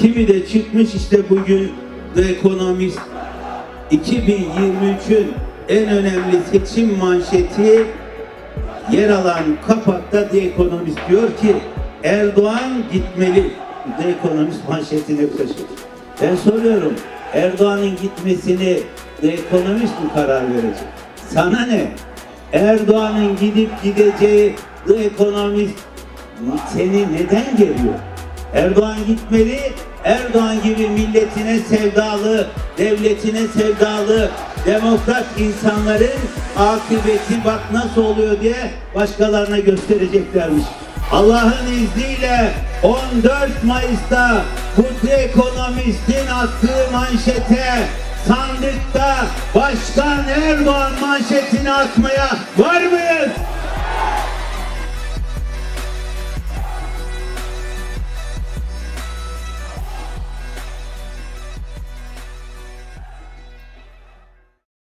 Kimi de çıkmış işte bugün The Economist 2023'ün en önemli seçim manşeti yer alan kapakta The Economist diyor ki Erdoğan gitmeli. The Economist manşetini taşıyor. Ben soruyorum Erdoğan'ın gitmesini The Economist mi karar verecek? Sana ne? Erdoğan'ın gidip gideceği The Economist seni neden geliyor? Erdoğan gitmeli, Erdoğan gibi milletine sevdalı, devletine sevdalı, demokrat insanların akıbeti bak nasıl oluyor diye başkalarına göstereceklermiş. Allah'ın izniyle 14 Mayıs'ta bu ekonomistin attığı manşete sandıkta Başkan Erdoğan manşetini atmaya var mıyız?